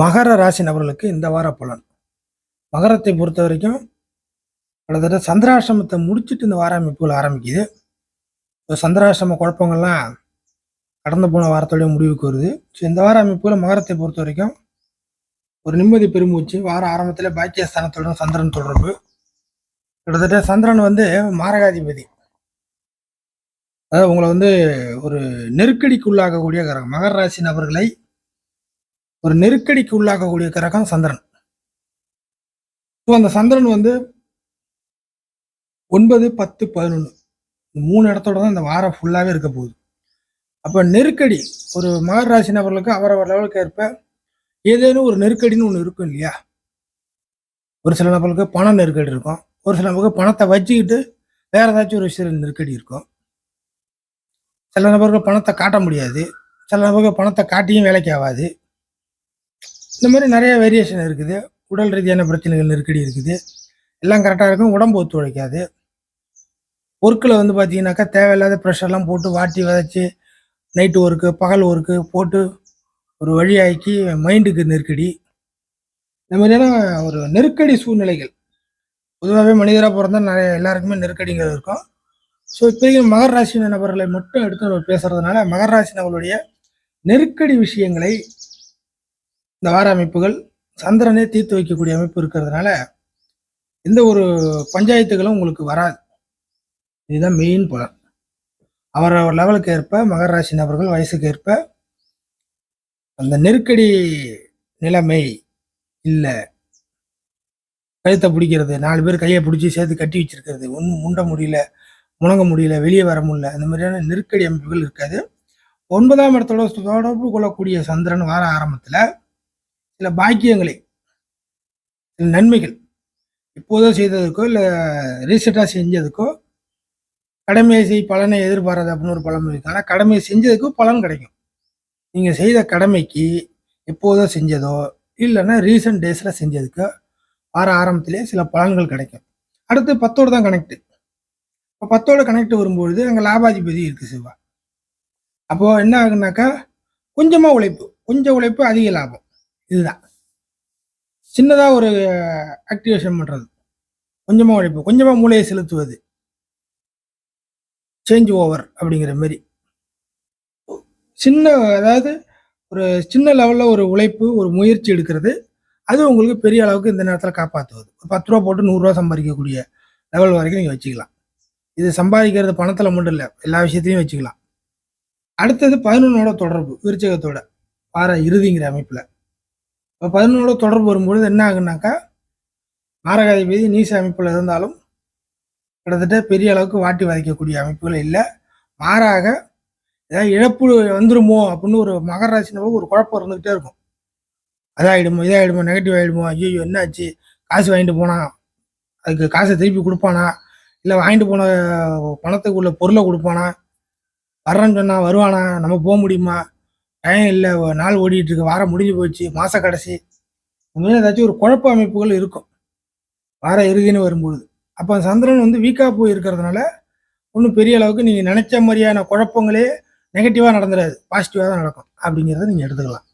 மகர ராசி நபர்களுக்கு இந்த வார பலன். மகரத்தை பொறுத்த வரைக்கும் கிட்டத்தட்ட சந்திராசிரமத்தை முடிச்சுட்டு இந்த வார அமைப்புகள் ஆரம்பிக்குது. இப்போ சந்திராசிரம குழப்பங்கள்லாம் கடந்து போன வாரத்தோடைய முடிவுக்கு வருது. ஸோ இந்த வார அமைப்புகள் மகரத்தை பொறுத்த வரைக்கும் ஒரு நிம்மதி பெருமூச்சு. வார ஆரம்பத்தில் பாக்கியஸ்தானத்துடன் சந்திரன் தொடர்பு. கிட்டத்தட்ட சந்திரன் வந்து மாரகாதிபதி. அதாவது உங்களை வந்து ஒரு நெருக்கடிக்குள்ளாகக்கூடிய கிரகம். மகர ராசி நபர்களை ஒரு நெருக்கடிக்கு உள்ளாகக்கூடிய கிரகம் சந்திரன். ஸோ அந்த சந்திரன் வந்து ஒன்பது பத்து பதினொன்று இந்த மூணு இடத்தோட தான் இந்த வாரம் ஃபுல்லாகவே இருக்க போகுது. அப்போ நெருக்கடி ஒரு மகர ராசி நபர்களுக்கு அவரவர் லெவலுக்கு ஏற்ப ஏதேனும் ஒரு நெருக்கடின்னு ஒன்று இருக்கும் இல்லையா? ஒரு சில நபர்களுக்கு பண நெருக்கடி இருக்கும். ஒரு சில நபருக்கு பணத்தை வச்சுக்கிட்டு வேற ஏதாச்சும் ஒரு விஷயம் நெருக்கடி இருக்கும். சில நபர்கள் பணத்தை காட்ட முடியாது. சில நபர்கள் பணத்தை காட்டியும் வேலைக்கு ஆகாது. இந்த மாதிரி நிறைய வேரியேஷன் இருக்குது. உடல் ரீதியான பிரச்சனைகள் நெருக்கடி இருக்குது. எல்லாம் கரெக்டாக இருக்கும். உடம்பு ஒத்துழைக்காது ஒர்க்கில் வந்து பார்த்தீங்கன்னாக்கா தேவையில்லாத ப்ரெஷர்லாம் போட்டு வாட்டி விதைச்சி நைட்டு ஒர்க்கு பகல் ஒர்க்கு போட்டு ஒரு வழியாக்கி மைண்டுக்கு நெருக்கடி. இந்த மாதிரியான ஒரு நெருக்கடி சூழ்நிலைகள். பொதுவாகவே மனிதராக பிறந்தால் நிறைய எல்லாருக்குமே நெருக்கடிங்கிறது இருக்கும். ஸோ இப்போதைக்கு மகர ராசி நபர்களை மட்டும் எடுத்து நம்ம பேசுறதுனால மகர ராசி நபர்களுடைய நெருக்கடி விஷயங்களை இந்த வார அமைப்புகள் சந்திரனே தீர்த்து வைக்கக்கூடிய அமைப்பு இருக்கிறதுனால எந்த ஒரு பஞ்சாயத்துகளும் உங்களுக்கு வராது. இதுதான் மெயின் புலன் அவரவர் லெவலுக்கு ஏற்ப மகர ராசி நபர்கள் வயசுக்கு ஏற்ப அந்த நெருக்கடி நிலைமை இல்லை. கழுத்தை பிடிக்கிறது நாலு பேர் கையை பிடிச்சி சேர்த்து கட்டி வச்சிருக்கிறது ஒன்றும் முண்ட முடியல முழங்க முடியல வெளியே வர முடியல அந்த மாதிரியான நெருக்கடி அமைப்புகள் இருக்காது. ஒன்பதாம் இடத்தோட தொடர்பு கொள்ளக்கூடிய சந்திரன் வார ஆரம்பத்தில் சில பாக்கியங்களை சில நன்மைகள் இப்போதோ செய்ததுக்கோ இல்லை ரீசெண்டாக செஞ்சதுக்கோ கடமையை செய் பலனை எதிர்பாராது அப்படின்னு ஒரு பழமொழி இருக்கு. ஆனால் கடமையை செஞ்சதுக்கோ பலன் கிடைக்கும். நீங்கள் செய்த கடமைக்கு எப்போதோ செஞ்சதோ இல்லைன்னா ரீசெண்ட் டேஸில் செஞ்சதுக்கோ வார ஆரம்பத்திலே சில பலன்கள் கிடைக்கும். அடுத்து பத்தோடு தான் கனெக்ட் இப்போ பத்தோடு கனெக்ட் வரும்பொழுது அங்கே லாபாதிபதி இருக்குது சிவா அப்போது என்ன ஆகுனாக்கா கொஞ்சமாக உழைப்பு கொஞ்சம் உழைப்பு அதிக லாபம். இதுதான். சின்னதாக ஒரு ஆக்டிவேஷன் பண்ணுறது கொஞ்சமாக உழைப்பு கொஞ்சமாக மூளையை செலுத்துவது. சேஞ்ச் ஓவர் அப்படிங்கிற மாதிரி சின்ன அதாவது ஒரு சின்ன லெவலில் ஒரு உழைப்பு ஒரு முயற்சி எடுக்கிறது அது உங்களுக்கு பெரிய அளவுக்கு இந்த நேரத்தில் காப்பாற்றுவது ஒரு பத்து ரூபா போட்டு நூறுரூவா சம்பாதிக்கக்கூடிய லெவல் வரைக்கும் நீங்கள் வச்சுக்கலாம். இது சம்பாதிக்கிறது பணத்தில் மட்டும் இல்லை எல்லா விஷயத்தையும் வச்சுக்கலாம். அடுத்தது பதினொன்னோட தொடர்பு விருச்சகத்தோட வார இறுதிங்கிற அமைப்பில். இப்போ பதினொன்னோட தொடர்பு வரும்பொழுது என்ன ஆகுனாக்கா மாரகாதிபதி நீச அமைப்பில் இருந்தாலும் கிட்டத்தட்ட பெரிய அளவுக்கு வாட்டி வதைக்கக்கூடிய அமைப்புகள் இல்லை. மாறாக ஏதாவது இழப்பு வந்துருமோ அப்படின்னு ஒரு மகர ஒரு குழப்பம் இருந்துகிட்டே இருக்கும். அதாகிடுமோ இதாகிடுமோ நெகட்டிவ் ஆகிடுமோ ஐயோ என்னாச்சு? காசு வாங்கிட்டு போனா அதுக்கு காசை திருப்பி கொடுப்பானா? இல்லை வாங்கிட்டு போன பணத்துக்கு உள்ள பொருளை கொடுப்பானா? வர்றேன்னு சொன்னா வருவானா? நம்ம போக முடியுமா? டைம் இல்லை? நாள் ஓடிட்டு இருக்கு. வாரம் முடிஞ்சு போச்சு. மாச கடைசி. இந்த மாதிரி ஏதாச்சும் ஒரு குழப்ப அமைப்புகள் இருக்கும். வார இறுதின்னு வரும்பொழுது. அப்போ சந்திரன் வந்து வீக்காக போய் இருக்கிறதுனால ஒன்றும் பெரிய அளவுக்கு நீங்கள் நினைச்ச மாதிரியான குழப்பங்களே நெகட்டிவாக நடந்துடாது. பாசிட்டிவாக தான் நடக்கும். அப்படிங்கிறத நீங்கள் எடுத்துக்கலாம்.